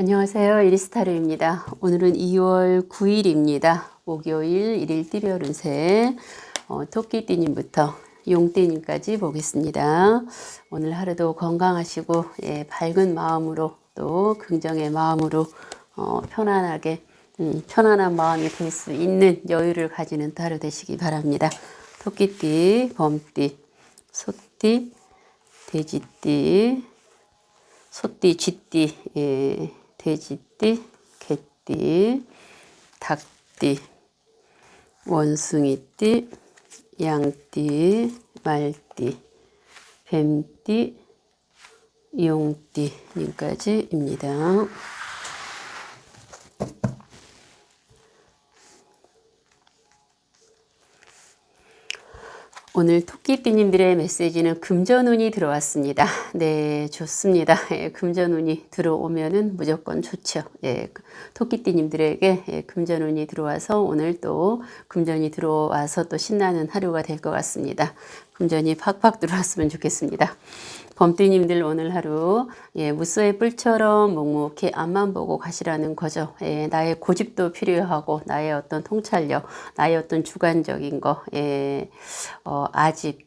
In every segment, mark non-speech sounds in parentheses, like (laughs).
안녕하세요. 이리스타르입니다. 오늘은 2월 9일입니다. 목요일 1일 띠별 운세 어, 토끼띠님부터 용띠님까지 보겠습니다. 오늘 하루도 건강하시고 예, 밝은 마음으로 또 긍정의 마음으로 어, 편안하게 음, 편안한 마음이 될 수 있는 여유를 가지는 하루 되시기 바랍니다. 토끼띠, 범띠, 소띠, 돼지띠, 소띠, 쥐띠, 예, 돼지띠, 개띠, 닭띠, 원숭이띠, 양띠, 말띠, 뱀띠, 용띠 님까지입니다. 오늘 토끼띠님들의 메시지는 금전운이 들어왔습니다. 네, 좋습니다. 예, 금전운이 들어오면은 무조건 좋죠. 예, 토끼띠님들에게 예, 금전운이 들어와서 오늘 또 금전이 들어와서 또 신나는 하루가 될 것 같습니다. 금전이 팍팍 들어왔으면 좋겠습니다. 범띠님들 오늘 하루 예, 무쏘의 뿔처럼 묵묵히 앞만 보고 가시라는 거죠. 예, 나의 고집도 필요하고 나의 어떤 통찰력, 나의 어떤 주관적인 거, 예, 어, 아집,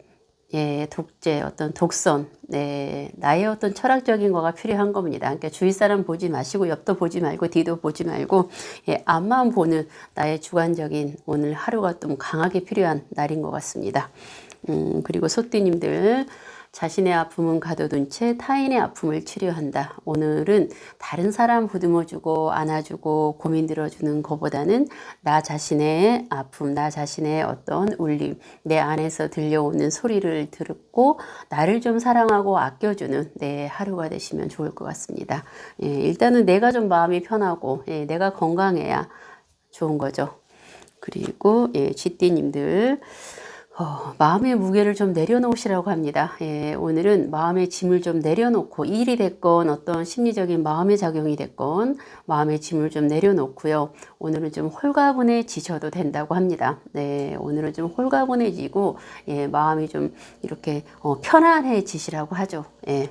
예, 독재, 어떤 독선, 네, 나의 어떤 철학적인 거가 필요한 겁니다. 그러니까 주위 사람 보지 마시고 옆도 보지 말고 뒤도 보지 말고 예, 앞만 보는 나의 주관적인 오늘 하루가 좀 강하게 필요한 날인 것 같습니다. 음, 그리고 소띠님들 자신의 아픔은 가둬둔 채 타인의 아픔을 치료한다. 오늘은 다른 사람 보듬어주고 안아주고 고민 들어주는 것보다는 나 자신의 아픔, 나 자신의 어떤 울림, 내 안에서 들려오는 소리를 듣고 나를 좀 사랑하고 아껴주는 내 하루가 되시면 좋을 것 같습니다. 예, 일단은 내가 좀 마음이 편하고 예, 내가 건강해야 좋은 거죠. 그리고 예, 쥐띠님들 어, 마음의 무게를 좀 내려놓으시라고 합니다. 예, 오늘은 마음의 짐을 좀 내려놓고 일이 됐건 어떤 심리적인 마음의 작용이 됐건 마음의 짐을 좀 내려놓고요. 오늘은 좀 홀가분해지셔도 된다고 합니다. 네, 오늘은 좀 홀가분해지고 예, 마음이 좀 이렇게 어, 편안해지시라고 하죠. 예.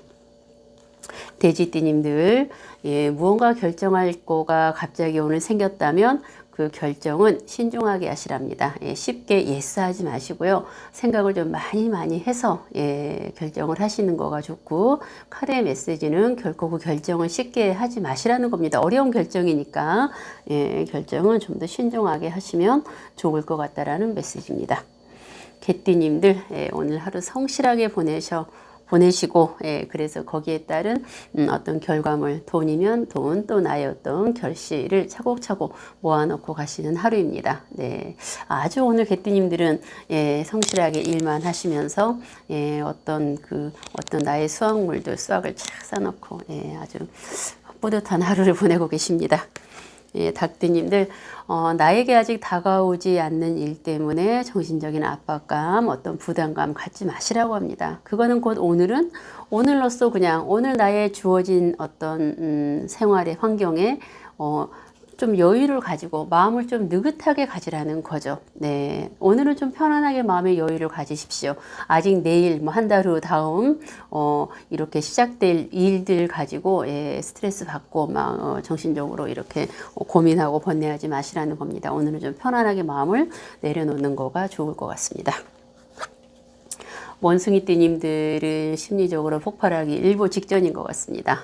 돼지띠님들 예, 무언가 결정할 거가 갑자기 오늘 생겼다면 그 결정은 신중하게 하시랍니다. 예, 쉽게 예스하지 마시고요. 생각을 좀 많이 많이 해서 예, 결정을 하시는 거가 좋고 카드의 메시지는 결코 그 결정을 쉽게 하지 마시라는 겁니다. 어려운 결정이니까 예, 결정은 좀 더 신중하게 하시면 좋을 것 같다라는 메시지입니다. 개띠님들 예, 오늘 하루 성실하게 보내셔 보내시고 예, 그래서 거기에 따른 음, 어떤 결과물 돈이면 돈 또 나의 어떤 결실을 차곡차곡 모아놓고 가시는 하루입니다. 네, 아주 오늘 개띠님들은 예, 성실하게 일만 하시면서 예, 어떤 그 어떤 나의 수확물들 수확을 착 쌓아놓고 예, 아주 뿌듯한 하루를 보내고 계십니다. 예, 닭띠님들 어, 나에게 아직 다가오지 않는 일 때문에 정신적인 압박감, 어떤 부담감 갖지 마시라고 합니다. 그거는 곧 오늘은 오늘로써 그냥 오늘 나의 주어진 어떤 음, 생활의 환경에 어, 좀 여유를 가지고 마음을 좀 느긋하게 가지라는 거죠. 네. 오늘은 좀 편안하게 마음의 여유를 가지십시오. 아직 내일, 뭐 한 달 후 다음, 어, 이렇게 시작될 일들 가지고, 예, 스트레스 받고, 막, 어, 정신적으로 이렇게 고민하고 번뇌하지 마시라는 겁니다. 오늘은 좀 편안하게 마음을 내려놓는 거가 좋을 것 같습니다. 원숭이 띠님들은 심리적으로 폭발하기 일보 직전인 것 같습니다.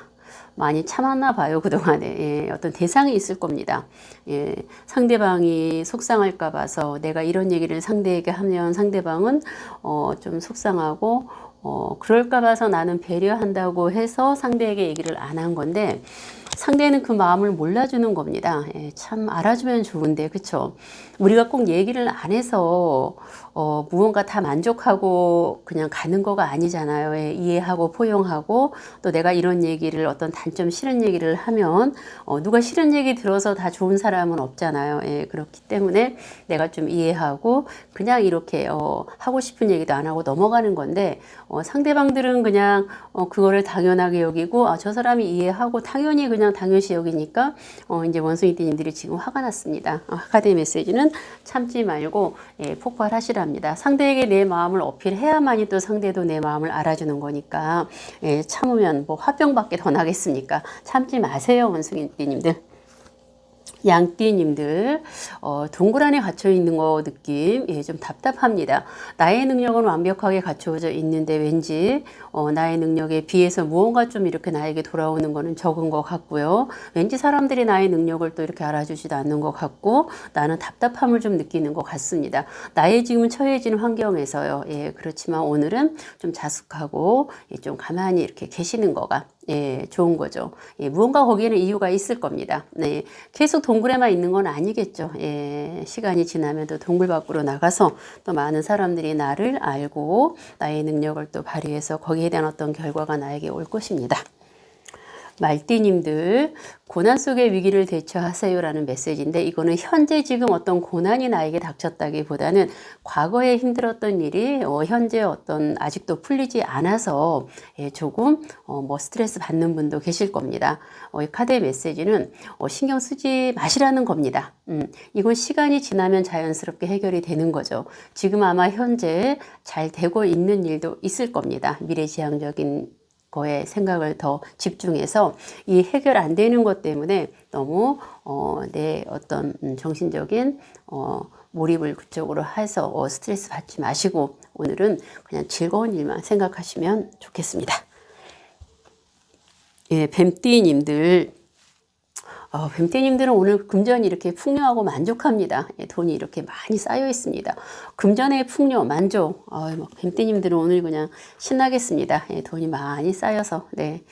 많이 참았나 봐요 그동안에. 예, 어떤 대상이 있을 겁니다. 예, 상대방이 속상할까 봐서 내가 이런 얘기를 상대에게 하면 상대방은 어, 좀 속상하고 어, 그럴까 봐서 나는 배려한다고 해서 상대에게 얘기를 안 한 건데 상대는 그 마음을 몰라주는 겁니다. 예, 참 알아주면 좋은데 그쵸? 우리가 꼭 얘기를 안 해서 어, 무언가 다 만족하고 그냥 가는 거가 아니잖아요. 예, 이해하고 포용하고 또 내가 이런 얘기를 어떤 단점 싫은 얘기를 하면 어, 누가 싫은 얘기 들어서 다 좋은 사람은 없잖아요. 예, 그렇기 때문에 내가 좀 이해하고 그냥 이렇게 어, 하고 싶은 얘기도 안 하고 넘어가는 건데 어, 상대방들은 그냥 어, 그거를 당연하게 여기고 아, 저 사람이 이해하고 당연히 그냥 그냥 당연시 여기니까 어, 이제 원숭이 띠님들이 지금 화가 났습니다. 어, 아카데미 메시지는 참지 말고 예, 폭발하시랍니다. 상대에게 내 마음을 어필해야만이 또 상대도 내 마음을 알아주는 거니까 예, 참으면 뭐 화병밖에 더 나겠습니까? 참지 마세요, 원숭이 띠님들. 양띠님들 어, 동굴 안에 갇혀 있는 거 느낌 예, 좀 답답합니다. 나의 능력은 완벽하게 갖추어져 있는데 왠지 어, 나의 능력에 비해서 무언가 좀 이렇게 나에게 돌아오는 거는 적은 것 같고요. 왠지 사람들이 나의 능력을 또 이렇게 알아주지도 않는 것 같고 나는 답답함을 좀 느끼는 것 같습니다. 나의 지금 처해진 환경에서요. 예, 그렇지만 오늘은 좀 자숙하고 예, 좀 가만히 이렇게 계시는 거가 예, 좋은 거죠. 예, 무언가 거기에는 이유가 있을 겁니다. 네, 계속 동굴에만 있는 건 아니겠죠. 예, 시간이 지나면 또 동굴 밖으로 나가서 또 많은 사람들이 나를 알고 나의 능력을 또 발휘해서 거기에 대한 어떤 결과가 나에게 올 것입니다. 말띠님들 고난 속의 위기를 대처하세요라는 메시지인데 이거는 현재 지금 어떤 고난이 나에게 닥쳤다기보다는 과거에 힘들었던 일이 어, 현재 어떤 아직도 풀리지 않아서 예, 조금 어, 뭐 스트레스 받는 분도 계실 겁니다. 어, 이 카드의 메시지는 어, 신경 쓰지 마시라는 겁니다. 음, 이건 시간이 지나면 자연스럽게 해결이 되는 거죠. 지금 아마 현재 잘 되고 있는 일도 있을 겁니다. 미래지향적인 거에 생각을 더 집중해서 이 해결 안 되는 것 때문에 너무 어, 내 어떤 음, 정신적인 어, 몰입을 그쪽으로 해서 어, 스트레스 받지 마시고 오늘은 그냥 즐거운 일만 생각하시면 좋겠습니다. 예, 뱀띠님들 어, 뱀떼님들은 오늘 금전이 이렇게 풍요하고 만족합니다. 예, 돈이 이렇게 많이 쌓여 있습니다. 금전의 풍요, 만족. 어, 뭐, 뱀떼님들은 오늘 그냥 신나겠습니다. 예, 돈이 많이 쌓여서. 네.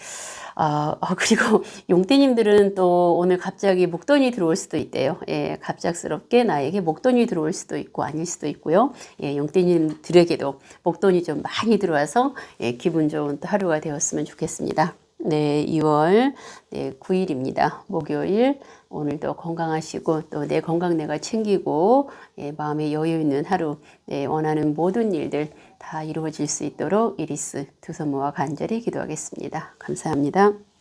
어, 어, (laughs) 그리고 용띠님들은 또 오늘 갑자기 목돈이 들어올 수도 있대요. 예, 갑작스럽게 나에게 목돈이 들어올 수도 있고 아닐 수도 있고요. 예, 용띠님들에게도 목돈이 좀 많이 들어와서 예, 기분 좋은 또 하루가 되었으면 좋겠습니다. 네, 2월 네, 9일입니다. 목요일. 오늘도 건강하시고 또 내 건강 내가 챙기고 예, 마음에 여유 있는 하루 네, 원하는 모든 일들 다 이루어질 수 있도록 이리스 두 손 모아 간절히 기도하겠습니다. 감사합니다.